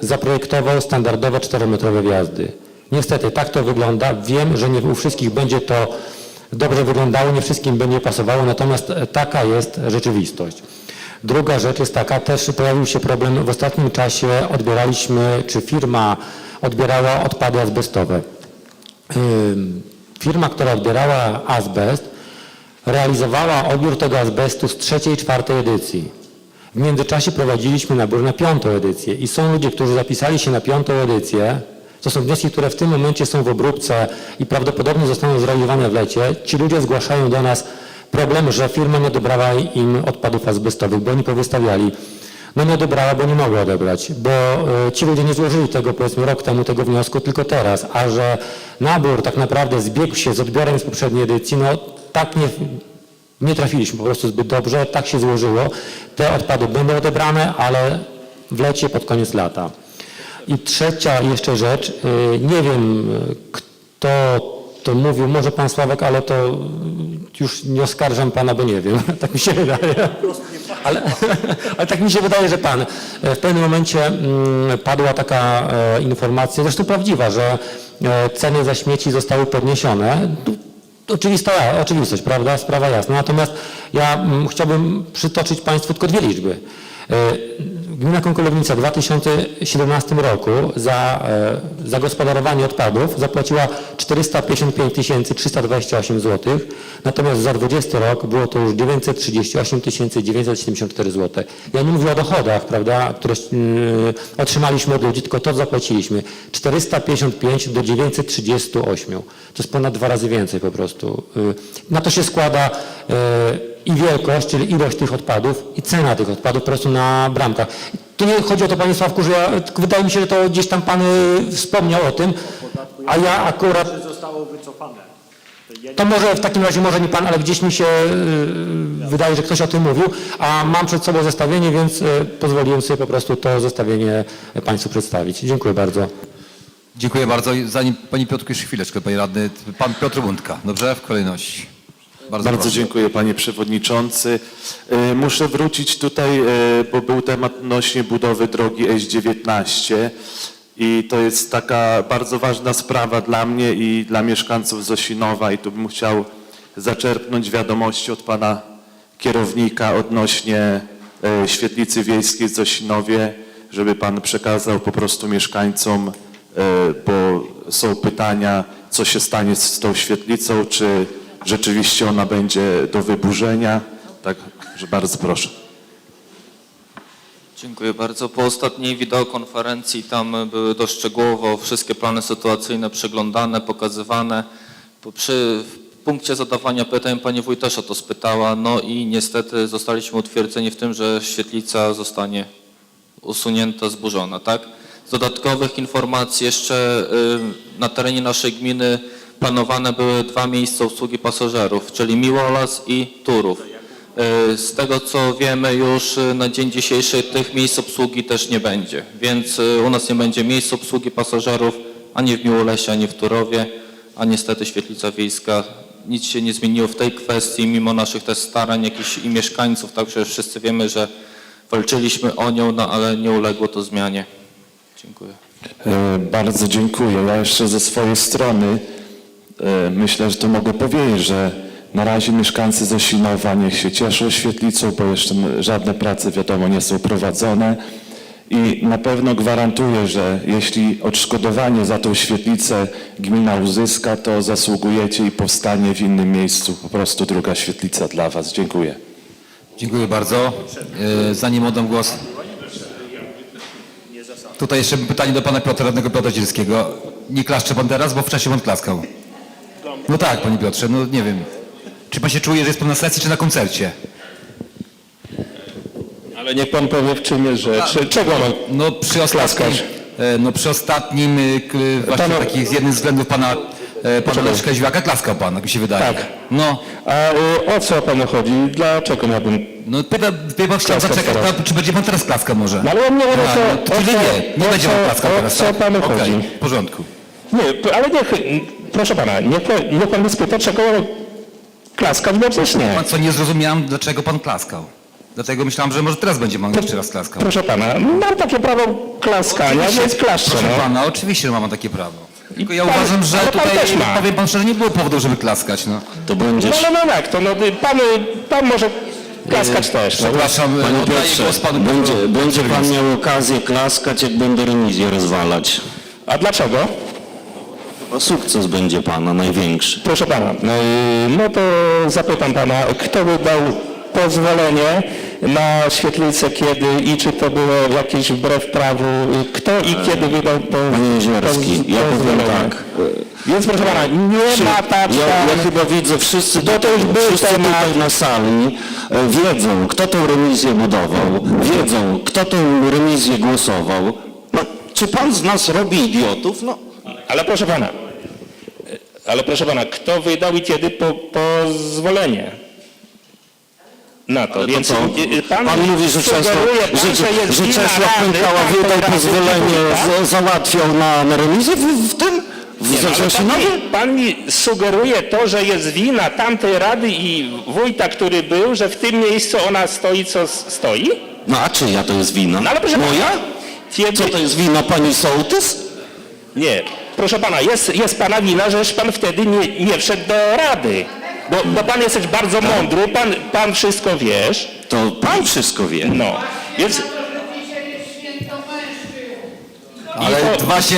zaprojektował standardowe 4-metrowe wjazdy. Niestety tak to wygląda. Wiem, że nie u wszystkich będzie to dobrze wyglądało, nie wszystkim będzie pasowało, natomiast taka jest rzeczywistość. Druga rzecz jest taka, też pojawił się problem, w ostatnim czasie odbieraliśmy, czy firma odbierała odpady azbestowe. Firma, która odbierała azbest, realizowała odbiór tego azbestu z trzeciej, czwartej edycji. W międzyczasie prowadziliśmy nabór na piątą edycję i są ludzie, którzy zapisali się na piątą edycję. To są wnioski, które w tym momencie są w obróbce i prawdopodobnie zostaną zrealizowane w lecie. Ci ludzie zgłaszają do nas problem, że firma nie odebrała im odpadów azbestowych, bo oni powystawiali. No nie odebrała, bo nie mogła odebrać, bo e, ci ludzie nie złożyli tego powiedzmy rok temu tego wniosku, tylko teraz, a że nabór tak naprawdę zbiegł się z odbiorem z poprzedniej edycji, no tak nie, nie trafiliśmy po prostu zbyt dobrze, tak się złożyło. Te odpady będą odebrane, ale w lecie pod koniec lata. I trzecia jeszcze rzecz, y, nie wiem kto to mówił, może pan Sławek, ale to już nie oskarżam pana, bo nie wiem, tak mi się wydaje. Ale, ale tak mi się wydaje, że pan. W pewnym momencie mm, padła taka e, informacja, zresztą prawdziwa, że e, ceny za śmieci zostały podniesione. Oczywista oczywistość, prawda? Sprawa jasna. Natomiast ja mm, chciałbym przytoczyć Państwu tylko dwie liczby. E, Gmina Konkolownica w 2017 roku za e, zagospodarowanie odpadów zapłaciła 455 328 zł, natomiast za 20 rok było to już 938 974 zł. Ja nie mówię o dochodach, prawda, które mm, otrzymaliśmy od ludzi, tylko to zapłaciliśmy. 455 do 938. To jest ponad dwa razy więcej po prostu. Y, Na to się składa y, i wielkość, czyli ilość tych odpadów i cena tych odpadów po prostu na bramkach. Tu nie chodzi o to, Panie Sławku, że ja, wydaje mi się, że to gdzieś tam Pan y, wspomniał o tym, a ja akurat, zostało wycofane. To może w takim razie może nie Pan, ale gdzieś mi się y, wydaje, że ktoś o tym mówił, a mam przed sobą zestawienie, więc y, pozwoliłem sobie po prostu to zestawienie Państwu przedstawić. Dziękuję bardzo. Dziękuję bardzo. Zanim Pani Piotrku, jeszcze chwileczkę, Panie Radny. Pan Piotr Bundka, dobrze? W kolejności. Bardzo, Bardzo dziękuję panie przewodniczący. E, Muszę wrócić tutaj, e, bo był temat odnośnie budowy drogi S19 i to jest taka bardzo ważna sprawa dla mnie i dla mieszkańców Zosinowa i tu bym chciał zaczerpnąć wiadomości od pana kierownika odnośnie e, świetlicy wiejskiej w Zosinowie, żeby pan przekazał po prostu mieszkańcom, bo są pytania, co się stanie z tą świetlicą, czy rzeczywiście ona będzie do wyburzenia. Także bardzo proszę. Dziękuję bardzo. Po ostatniej wideokonferencji tam były dość szczegółowo wszystkie plany sytuacyjne przeglądane, pokazywane. Po- Przy punkcie zadawania pytań pani wójt też o to spytała, no i niestety zostaliśmy utwierdzeni w tym, że świetlica zostanie usunięta, zburzona, tak? Z dodatkowych informacji jeszcze y, na terenie naszej gminy planowane były dwa miejsca obsługi pasażerów, czyli Miłolas i Turów. Y, Z tego co wiemy już y, na dzień dzisiejszy tych miejsc obsługi też nie będzie, więc y, u nas nie będzie miejsc obsługi pasażerów ani w Miłolesie, ani w Turowie, a niestety świetlica wiejska nic się nie zmieniło w tej kwestii, mimo naszych też starań jakichś i mieszkańców, tak przecież wszyscy wiemy, że walczyliśmy o nią, no ale nie uległo to zmianie. Dziękuję. E, Bardzo dziękuję. Ja jeszcze ze swojej strony e, myślę, że to mogę powiedzieć, że na razie mieszkańcy Zosinowa niech się cieszą świetlicą, bo jeszcze żadne prace wiadomo nie są prowadzone i na pewno gwarantuję, że jeśli odszkodowanie za tą świetlicę gmina uzyska, to zasługujecie i powstanie w innym miejscu po prostu druga świetlica dla Was. Dziękuję. Dziękuję bardzo. E, Zanim oddam głos... Tutaj jeszcze pytanie do Pana Piotra, radnego Piotra Zielskiego. Nie klaszcze Pan teraz, bo wcześniej Pan klaskał. No tak, Panie Piotrze, no nie wiem. Czy Pan się czuje, że jest Pan na sesji, czy na koncercie? Ale niech pan powie w czym jest rzecz. Czego mam? No przy ostatnim, e, no przy ostatnim, k- właśnie Pana- takich z jednym względów Pana, e, pana Leszka Źwiaka klaskał Pan, jak mi się wydaje. Tak. No, A y, o co panu chodzi? Dlaczego miałbym... no pyta, wie Pan, chciał Klaskać zaczekać, teraz. czy będzie Pan teraz klaskał może? No ale on nie A, co, no, to o czyli co, nie, nie o będzie co, Pan klaskał o teraz. co tak? panu Okej, chodzi? w porządku. Nie, p- ale niech, proszę pana, niech, pan- niech pan mnie spyta, czego klaskać, bo przecież nie. Pan co, nie zrozumiałem, dlaczego Pan klaskał. Dlatego myślałem, że może teraz będzie pan jeszcze raz klaskał. Proszę pana, mam takie prawo klaskania, więc klaszczę. Proszę No. pana, oczywiście, że ma pan takie prawo. Tylko ja pan- uważam, że ale pan tutaj, też ma. powiem pan szczerze, nie było powodu, żeby klaskać. No. To No, będziesz... no, no tak, to no, pan, pan może klaskać też. No. Przepraszam, Panie oddaję Piotrze, głos panu będzie, będzie pan miał okazję klaskać, jak będę remizję rozwalać. A dlaczego? Sukces będzie pana największy. Proszę pana, yy, no to zapytam pana, kto wydał pozwolenie na świetlicę, kiedy i czy to było jakieś wbrew prawu, kto i kiedy wydał to Panie Jezierski, poz- ja powiem tak. Więc proszę pana, nie ma tak, Ja, ja chyba widzę, wszyscy, To to już był wszyscy temat. tutaj na sali e, wiedzą, kto tę remizję budował, wiedzą, kto tę remizję głosował. No, czy pan z nas robi idiotów? No, ale proszę pana, ale proszę pana, kto wydał i kiedy po, pozwolenie? Na to, to więc yy, pan, Pan mówi, że Czesław, sugeruje pan, że, że wina Czesław Pękała wydał pozwolenie, z, załatwiał na, na remizję w, w tym? W Nie, no, pan, mi, pan mi sugeruje to, że jest wina tamtej rady i wójta, który był, że w tym miejscu ona stoi, co stoi? No a czyja to jest wina? No ale proszę Moja? kiedy... Co to jest wina pani Sołtys? Nie, proszę pana, jest, jest pana wina, żeż pan wtedy nie, nie wszedł do rady. Bo, bo pan jesteś bardzo mądry, pan, pan wszystko wiesz, To pan wszystko wie. no. Więc Ale właśnie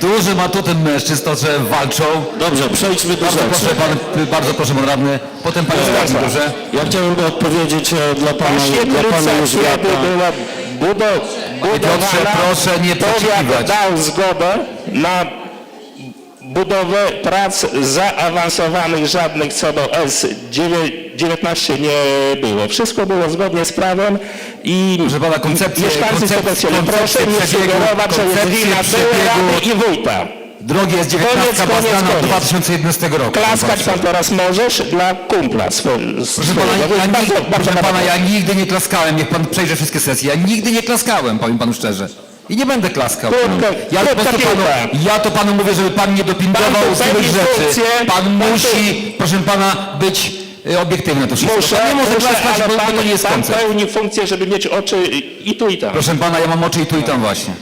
dużym atutem mężczyzn to, że walczą. Dobrze, przejdźmy do Bardzo proszę, rzeczy. pan, bardzo proszę, pan radny. Potem panie radny, proszę. Ja chciałem odpowiedzieć e, dla pana, dla pana kiedy była budo, budowana, Piotrze, proszę nie powiat dał zgodę na budowę prac zaawansowanych, żadnych co do S19 nie było. Wszystko było zgodnie z prawem i Proszę pana, koncepcję- mieszkańcy koncepcję- proszę koncepcję nie przebiegu- sugerować, koncepcję byłej przebiegu- rady i wójta. Drogi jest Koniec, 19 koniec, od koniec. 2011 roku. Klaskać pan teraz możesz dla kumpla Proszę swojego. pana, ja nigdy, proszę pana, ja nigdy nie klaskałem, niech pan przejrzy wszystkie sesje. Ja nigdy nie klaskałem, powiem panu szczerze. I nie będę klaskał. Ja, krótka prostu panu, piłka. ja to panu mówię, żeby pan nie dopingował Pan tu złych pełni rzeczy. funkcję, Pan pan tu- musi, proszę pana, być y, obiektywny to wszystko. Muszę, pan nie może muszę, klaskać, ale bo pan, to nie jest pan pełni funkcję, żeby mieć oczy i tu i tam. Proszę pana, ja mam oczy i tu i tam właśnie.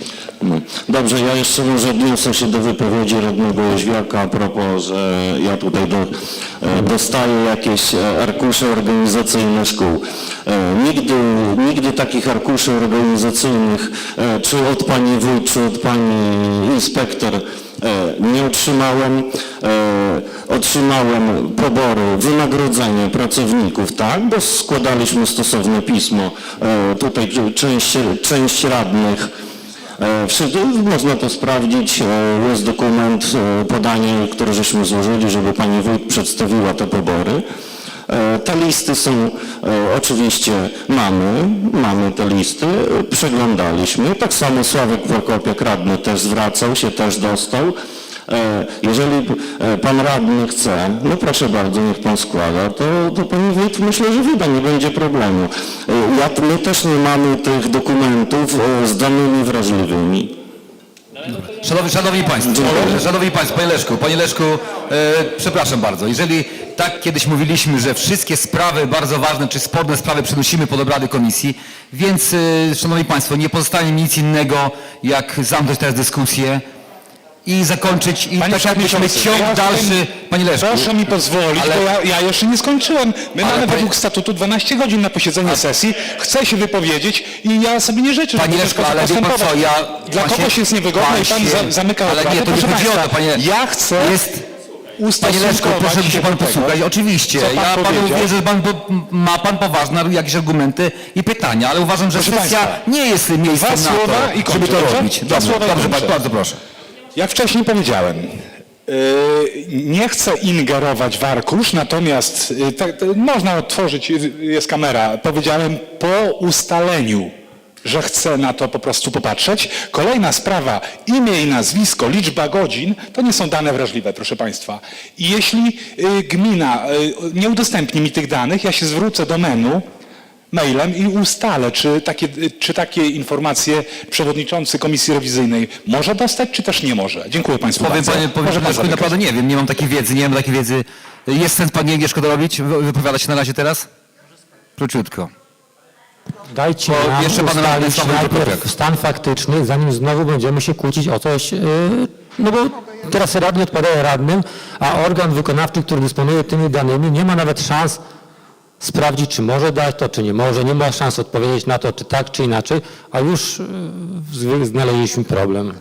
Dobrze, ja jeszcze może odniosę się do wypowiedzi radnego Jóźwiaka a propos, że ja tutaj do, e, dostaję jakieś e, arkusze organizacyjne szkół. E, Nigdy, nigdy takich arkuszy organizacyjnych, czy od pani wójt, czy od pani inspektor nie otrzymałem. Otrzymałem pobory, wynagrodzenie pracowników, tak, bo składaliśmy stosowne pismo. Tutaj część, część radnych można to sprawdzić. E, Jest dokument, e, podanie, które żeśmy złożyli, żeby pani wójt przedstawiła te pobory. E, Te listy są, e, oczywiście mamy, mamy te listy, e, przeglądaliśmy. Tak samo Sławek Prokopiak radny też zwracał się, też dostał. E, Jeżeli e, pan radny chce, no proszę bardzo, niech pan składa, to, to pani wójt myślę, że wyda, nie będzie problemu. E, Ja, my też nie mamy tych dokumentów z danymi wrażliwymi. Szanowni, szanowni Państwo, Szanowni Państwo, Panie Leszku, Panie Leszku, e, przepraszam bardzo, jeżeli tak kiedyś mówiliśmy, że wszystkie sprawy bardzo ważne czy sporne sprawy przenosimy pod obrady komisji, więc e, Szanowni Państwo, nie pozostanie mi nic innego, jak zamknąć teraz dyskusję i zakończyć i Panie tak jakbyśmy Przewodniczący, ciąg ja dalszy, Panie Leszku. Proszę mi pozwolić, ale- bo ja, ja jeszcze nie skończyłem. My Ale mamy panie- według statutu 12 godzin na posiedzenie sesji. Chcę się wypowiedzieć i ja sobie nie życzę, Panie żeby Leszku, ale wie pan postępować. co, ja Dla właśnie- kogoś jest niewygodne i pan właśnie- zamyka Ale obrady. nie, to nie Proszę chodzi o to, państwa, panie. Ja chcę Jest Panie ustosunkować proszę mi się pan do tego, posłuchać. Oczywiście, co pan ja panu powiedział. wierzę, że pan, po- ma pan poważne jakieś argumenty i pytania, ale uważam, że Proszę sesja państwa, nie jest miejscem dwa na słowa to, i kończę, żeby to dobrze? robić. Dwa Dobrze, słowa i dobrze, kończę. bardzo proszę. Jak wcześniej powiedziałem, yy, nie chcę ingerować w arkusz, natomiast yy, tak, można otworzyć, yy, jest kamera, powiedziałem po ustaleniu, że chcę na to po prostu popatrzeć. Kolejna sprawa, imię i nazwisko, liczba godzin, to nie są dane wrażliwe, proszę Państwa. I jeśli gmina nie udostępni mi tych danych, ja się zwrócę do menu, mailem i ustalę, czy takie, czy takie informacje przewodniczący Komisji Rewizyjnej może dostać, czy też nie może. Dziękuję Państwu Powiem bardzo. panie, powiem Może pan naprawdę nie wiem, nie mam takiej wiedzy, nie mam takiej wiedzy. Jest sens Pani Agnieszko to robić? Wy- Wypowiadać się na razie teraz? Króciutko. Dajcie Bo nam jeszcze pan ustalić najpierw stan faktyczny, zanim znowu będziemy się kłócić o coś, yy, no bo teraz radni odpowiadają radnym, a organ wykonawczy, który dysponuje tymi danymi, nie ma nawet szans sprawdzić, czy może dać to, czy nie może, nie ma szans odpowiedzieć na to, czy tak, czy inaczej, a już yy, znaleźliśmy problem.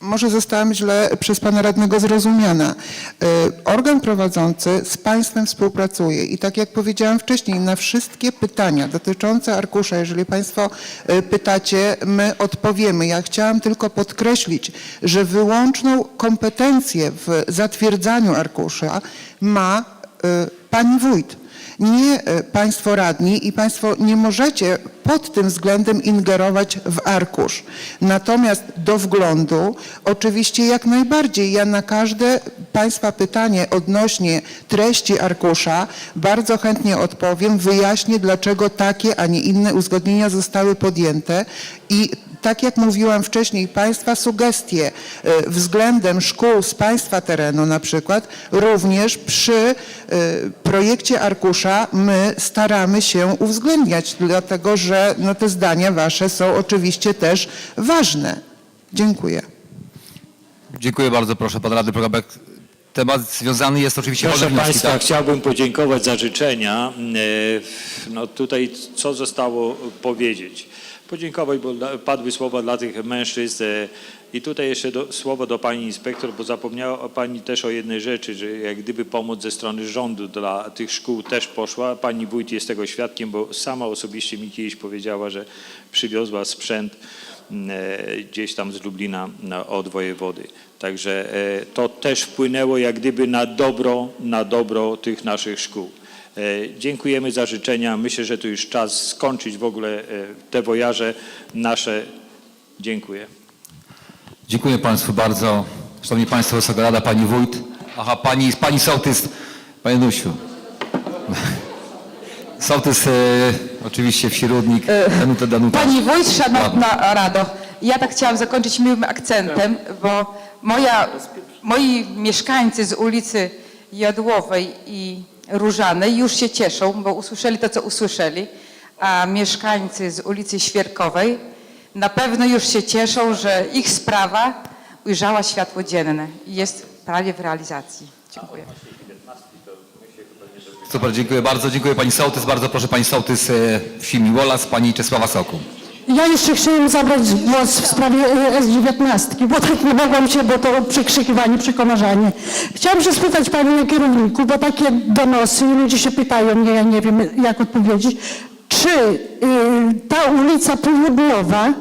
Może zostałam źle przez pana radnego zrozumiana. Y, Organ prowadzący z państwem współpracuje i tak jak powiedziałam wcześniej, na wszystkie pytania dotyczące arkusza, jeżeli państwo y, pytacie, my odpowiemy. Ja chciałam tylko podkreślić, że wyłączną kompetencję w zatwierdzaniu arkusza ma y, pani wójt nie e, państwo radni i państwo nie możecie pod tym względem ingerować w arkusz. Natomiast do wglądu oczywiście jak najbardziej. Ja na każde państwa pytanie odnośnie treści arkusza bardzo chętnie odpowiem, wyjaśnię dlaczego takie, a nie inne uzgodnienia zostały podjęte i tak jak mówiłam wcześniej, Państwa sugestie e, względem szkół z Państwa terenu na przykład, również przy e, projekcie arkusza my staramy się uwzględniać, dlatego że no, te zdania Wasze są oczywiście też ważne. Dziękuję. Dziękuję bardzo, proszę pan radny Prokopek. Temat związany jest oczywiście Proszę wnioski, Państwa, tak? chciałbym podziękować za życzenia. E, No tutaj co zostało powiedzieć? Podziękować, bo padły słowa dla tych mężczyzn i tutaj jeszcze do, słowo do Pani Inspektor, bo zapomniała Pani też o jednej rzeczy, że jak gdyby pomoc ze strony rządu dla tych szkół też poszła. Pani Wójt jest tego świadkiem, bo sama osobiście mi kiedyś powiedziała, że przywiozła sprzęt m, e, gdzieś tam z Lublina na- od wojewody. Także e, to też wpłynęło jak gdyby na dobro, na dobro tych naszych szkół. E, Dziękujemy za życzenia. Myślę, że to już czas skończyć w ogóle e, te wojaże nasze. Dziękuję. Dziękuję Państwu bardzo. Szanowni Państwo, Wysoka Rada, Pani Wójt. Aha, Pani, pani Sołtys. Panie Nusiu. Sołtys e, oczywiście wśródnik. Danuta, Danuta. Pani Wójt, Szanowna Rado, ja tak chciałam zakończyć miłym akcentem, bo moja, moi mieszkańcy z ulicy Jadłowej i Różanej już się cieszą, bo usłyszeli to, co usłyszeli, a mieszkańcy z ulicy Świerkowej na pewno już się cieszą, że ich sprawa ujrzała światło dzienne i jest prawie w realizacji. Dziękuję. Super, dziękuję bardzo. Dziękuję Pani Sołtys. Bardzo proszę Pani Sołtys e, wsi Miłolas, Pani Czesława Soku. Ja jeszcze chciałem zabrać głos w sprawie e, S19, bo tak nie mogłam się, bo to przekrzykiwanie, przekomarzanie. Chciałam się spytać Panie kierowniku, bo takie donosy i ludzie się pytają mnie, ja nie wiem jak odpowiedzieć, czy y, ta ulica Południowa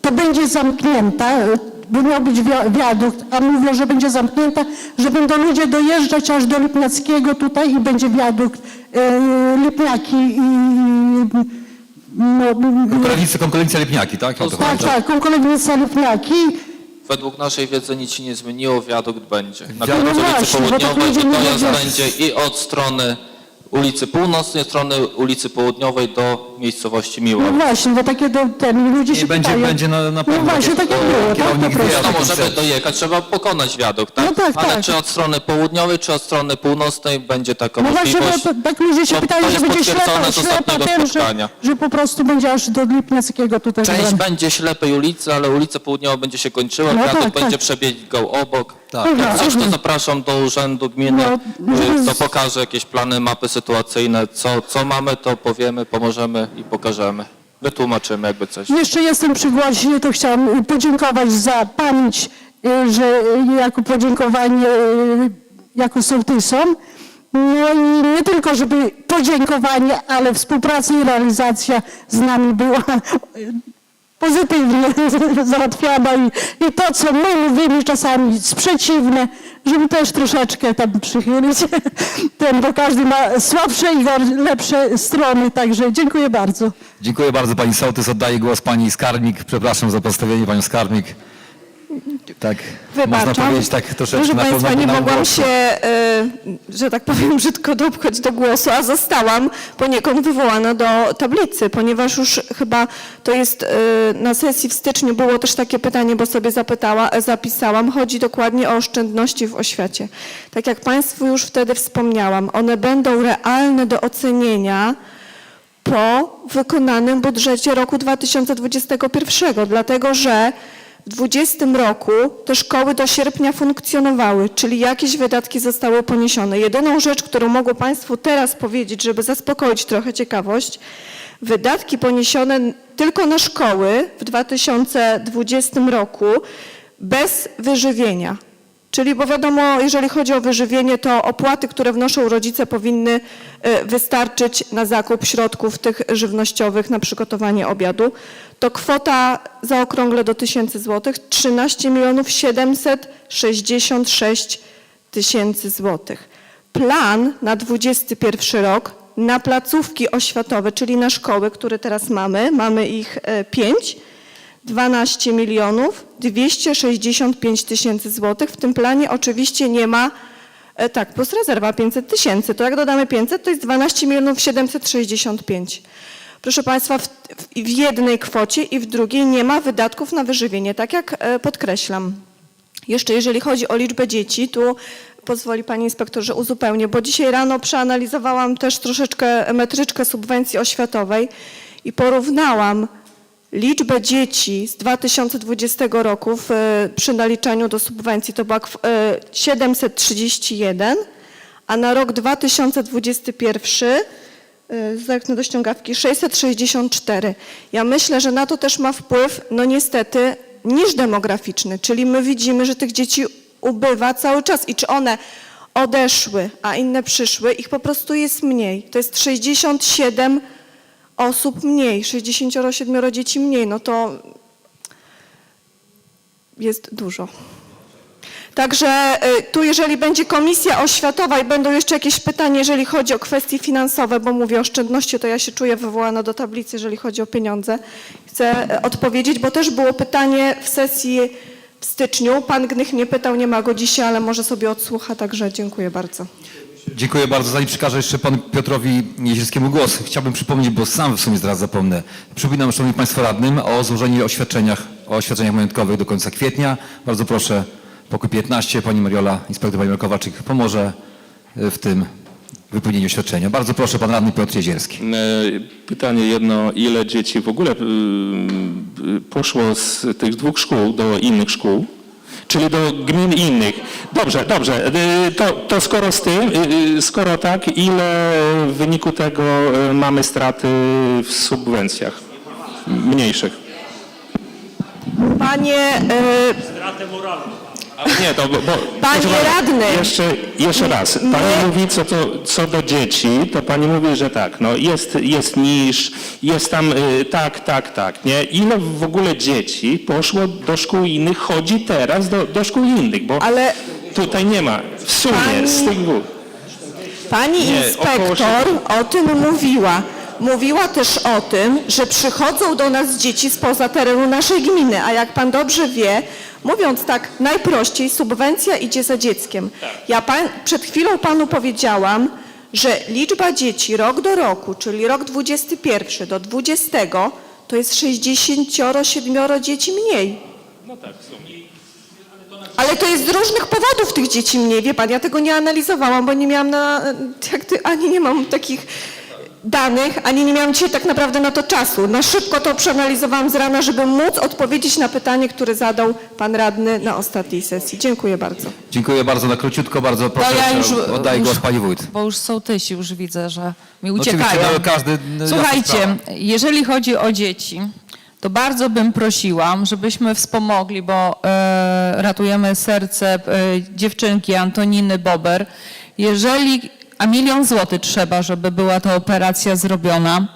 to będzie zamknięta, y, bo miał być wia- wiadukt, a mówią, że będzie zamknięta, że będą ludzie dojeżdżać aż do Lipniackiego tutaj i będzie wiadukt y, Lipniaki i... No, Konkurencja, konkurencja Lipniaki, tak? To tak, chodzi. tak, konkurencja Lipniaki. Według naszej wiedzy nic się nie zmieniło, wiadukt będzie. Na No właśnie, tak Południowej wiedzą. będzie i od strony ulicy Północnej, strony ulicy Południowej do miejscowości Miła. No właśnie, bo takie do, ten, ludzie się będzie- pytają. będzie na- na No pewno właśnie, jakieś- tak jak było, tak po prostu. wie, No, żeby dojechać, trzeba pokonać wiadukt, tak? No tak, Ale tak. czy od strony południowej, czy od strony północnej będzie taka No właśnie, możliwość? bo to, tak ludzie się pytają, to że jest będzie potwierdzone ślepa, z ślepa ostatniego ten, że, spotkania. że po prostu będzie aż do Lipniackiego tutaj. Część będzie ślepej ulicy, ale ulica Południowa będzie się kończyła, No wiadukt tak, będzie tak. przebiegał obok. Tak. Jak coś, to zapraszam do urzędu gminy, No, y, z- to pokaże jakieś plany, mapy sytuacyjne. Co, co mamy, to powiemy, pomożemy i pokażemy. Wytłumaczymy jakby coś. Jeszcze jestem przy głosie, to chciałam y, podziękować za pamięć, y, że y, jako podziękowanie y, jako sołtysom. No i nie tylko, żeby podziękowanie, ale współpraca i realizacja z nami była y, pozytywnie załatwiana i, i to, co my mówimy czasami sprzeciwne, żeby też troszeczkę tam przychylić ten, bo każdy ma słabsze i lepsze strony, także dziękuję bardzo. Dziękuję bardzo Pani Sołtys. Oddaję głos Pani Skarbnik. Przepraszam za postawienie Panią Skarbnik. Tak, można Wybaczam. powiedzieć tak troszeczkę Proszę na Państwa, nie mogłam głosu. się, e, że tak powiem, brzydko dopchać do głosu, a zostałam poniekąd wywołana do tablicy, ponieważ już chyba to jest e, na sesji w styczniu było też takie pytanie, bo sobie zapytała, e, zapisałam. Chodzi dokładnie o oszczędności w oświacie. Tak jak Państwu już wtedy wspomniałam, one będą realne do ocenienia po wykonanym budżecie roku 2021, dlatego że 2020 roku te szkoły do sierpnia funkcjonowały, czyli jakieś wydatki zostały poniesione. Jedyną rzecz, którą mogę Państwu teraz powiedzieć, żeby zaspokoić trochę ciekawość, wydatki poniesione tylko na szkoły w 2020 roku bez wyżywienia. Czyli, bo wiadomo, jeżeli chodzi o wyżywienie, to opłaty, które wnoszą rodzice powinny e, wystarczyć na zakup środków tych żywnościowych, na przygotowanie obiadu. To kwota zaokrągle do tysięcy złotych, 13 milionów 766 tysięcy złotych. Plan na 21 rok na placówki oświatowe, czyli na szkoły, które teraz mamy, mamy ich e, pięć, 12 milionów 265 tysięcy złotych. W tym planie oczywiście nie ma, e, tak, plus rezerwa 500 tysięcy. To jak dodamy 500, to jest 12 milionów 765. Proszę Państwa, w, w, jednej kwocie i w drugiej nie ma wydatków na wyżywienie, tak jak e, podkreślam. Jeszcze jeżeli chodzi o liczbę dzieci, tu pozwoli Pani Inspektor, że uzupełnię, bo dzisiaj rano przeanalizowałam też troszeczkę metryczkę subwencji oświatowej i porównałam liczbę dzieci z 2020 roku w, e, przy naliczaniu do subwencji to była kw- e, 731, a na rok 2021 e, zerknę do ściągawki 664. Ja myślę, że na to też ma wpływ, no niestety, niż demograficzny, czyli my widzimy, że tych dzieci ubywa cały czas i czy one odeszły, a inne przyszły, ich po prostu jest mniej. To jest 67 osób mniej, 67 dzieci mniej, no to jest dużo. Także y, tu jeżeli będzie komisja oświatowa i będą jeszcze jakieś pytania, jeżeli chodzi o kwestie finansowe, bo mówię o oszczędności, to ja się czuję wywołana do tablicy, jeżeli chodzi o pieniądze. Chcę y, odpowiedzieć, bo też było pytanie w sesji w styczniu. Pan Gnych nie pytał, nie ma go dzisiaj, ale może sobie odsłucha, także dziękuję bardzo. Dziękuję bardzo. Zanim przekażę jeszcze panu Piotrowi Jezierskiemu głos, chciałbym przypomnieć, bo sam w sumie zaraz zapomnę. Przypominam, szanowni państwo radnym, o złożeniu oświadczeniach, o oświadczeniach majątkowych do końca kwietnia. Bardzo proszę, pokój 15, pani Mariola, inspektor pani Kowaczyk pomoże e, w tym wypełnieniu oświadczenia. Bardzo proszę, pan radny Piotr Jezierski. E, Pytanie jedno, ile dzieci w ogóle y, poszło z tych dwóch szkół do innych szkół? Czyli do gmin innych. Dobrze, dobrze. Y, To, to skoro z tym, y, y, skoro tak, ile w wyniku tego mamy straty w subwencjach mniejszych? Panie y, Stratę moralną. Nie, to bo, bo, Panie proszę radny. Jeszcze, jeszcze raz. Pani My- mówi, co, to, co do dzieci, to pani mówi, że tak, no jest, jest niż, jest tam y, tak, tak, tak, nie? Ile w ogóle dzieci poszło do szkół innych, chodzi teraz do, do szkół innych, bo ale tutaj nie ma w sumie Pani- z tych dwóch. Pani Nie, inspektor o tym mówiła. Mówiła też o tym, że przychodzą do nas dzieci spoza terenu naszej gminy, a jak pan dobrze wie, mówiąc tak najprościej, subwencja idzie za dzieckiem. Ja pan, przed chwilą panu powiedziałam, że liczba dzieci rok do roku, czyli rok 21 do 20, to jest 67 dzieci mniej. Ale to jest z różnych powodów tych dzieci mniej, wie pan, ja tego nie analizowałam, bo nie miałam na, jak ty, ani nie mam takich danych, ani nie miałam dzisiaj tak naprawdę na to czasu. Na szybko to przeanalizowałam z rana, żeby móc odpowiedzieć na pytanie, które zadał pan radny na ostatniej sesji. Dziękuję bardzo. Dziękuję bardzo na króciutko, bardzo proszę. ja już- Oddaję już- głos pani wójt. Bo już sołtysi, już widzę, że mi No uciekają. oczywiście, no, każdy, no, jasna Słuchajcie, sprawa. jeżeli chodzi o dzieci, to bardzo bym prosiłam, żebyśmy wspomogli, bo e, ratujemy serce e, dziewczynki Antoniny Bober. Jeżeli, a milion złotych trzeba, żeby była ta operacja zrobiona,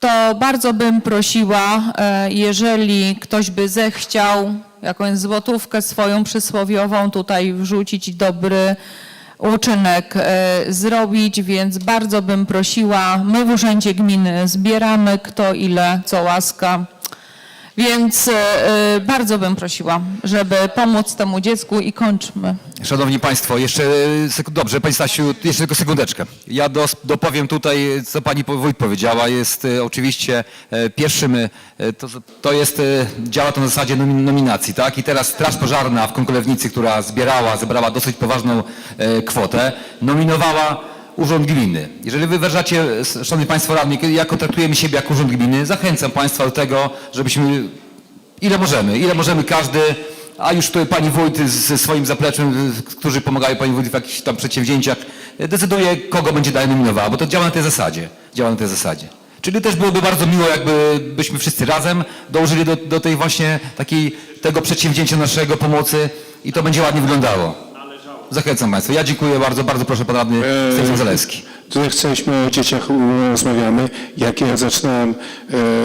to bardzo bym prosiła, e, jeżeli ktoś by zechciał jakąś złotówkę swoją przysłowiową tutaj wrzucić i dobry uczynek e, zrobić, więc bardzo bym prosiła, my w Urzędzie Gminy zbieramy kto ile, co łaska Więc e, e, bardzo bym prosiła, żeby pomóc temu dziecku i kończmy. Szanowni Państwo, jeszcze e, dobrze, Pani Stasiu, jeszcze tylko sekundeczkę. Ja dopowiem tutaj, co Pani wójt powiedziała. Jest oczywiście pierwszym, to, to jest, działa to na zasadzie nomi- nominacji, tak? I teraz Straż Pożarna w Konkolewnicy, która zbierała, zebrała dosyć poważną kwotę, nominowała Urząd Gminy. Jeżeli wy wyrażacie, Szanowni Państwo Radni, jako traktujemy siebie jako Urząd Gminy, zachęcam Państwa do tego, żebyśmy ile możemy, ile możemy każdy, a już tutaj pani wójt ze swoim zapleczem, którzy pomagają pani wójt w jakichś tam przedsięwzięciach, decyduje, kogo będzie dalej nominowała, bo to działa na tej zasadzie. Działa na tej zasadzie. Czyli też byłoby bardzo miło, jakby byśmy wszyscy razem dołożyli do, do tej właśnie takiej, tego przedsięwzięcia naszego pomocy i to będzie ładnie wyglądało. Zachęcam Państwa. Ja dziękuję bardzo, bardzo proszę Pan Radny Stefan Zalewski. Tu jesteśmy o dzieciach rozmawiamy. Jak ja zaczynałem,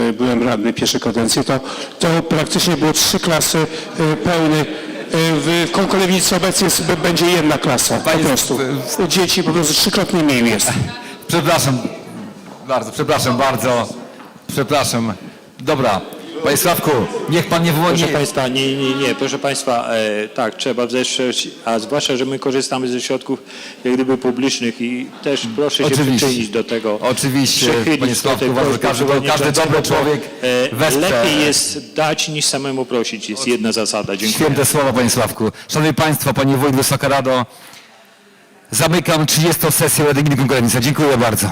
e, byłem radny pierwszej kadencji, to, to praktycznie było trzy klasy e, pełne. E, w Konkolewnicy obecnie jest, będzie jedna klasa, po Panie- prostu. Dzieci po prostu trzykrotnie mniej jest. Przepraszam bardzo, przepraszam bardzo, przepraszam. Dobra, Panie Sławku, niech Pan nie wyłoni... Proszę Państwa, nie, nie, nie, proszę Państwa, e, tak, trzeba wesprzeć, a zwłaszcza, że my korzystamy ze środków jak gdyby publicznych i też proszę się Oczywiście. przyczynić do tego. Oczywiście, przychylić panie do Sławku, tej uważam, że prośby każdy- każdy przewodniczącego, dobry bo, człowiek e, wesprze- Lepiej jest dać niż samemu prosić, jest jedna zasada. Dziękuję. Święte słowa, Panie Sławku. Szanowni Państwo, Panie Wójt, Wysoka Rado, zamykam 30. sesję Rady Gminy Konkurencja. Dziękuję bardzo.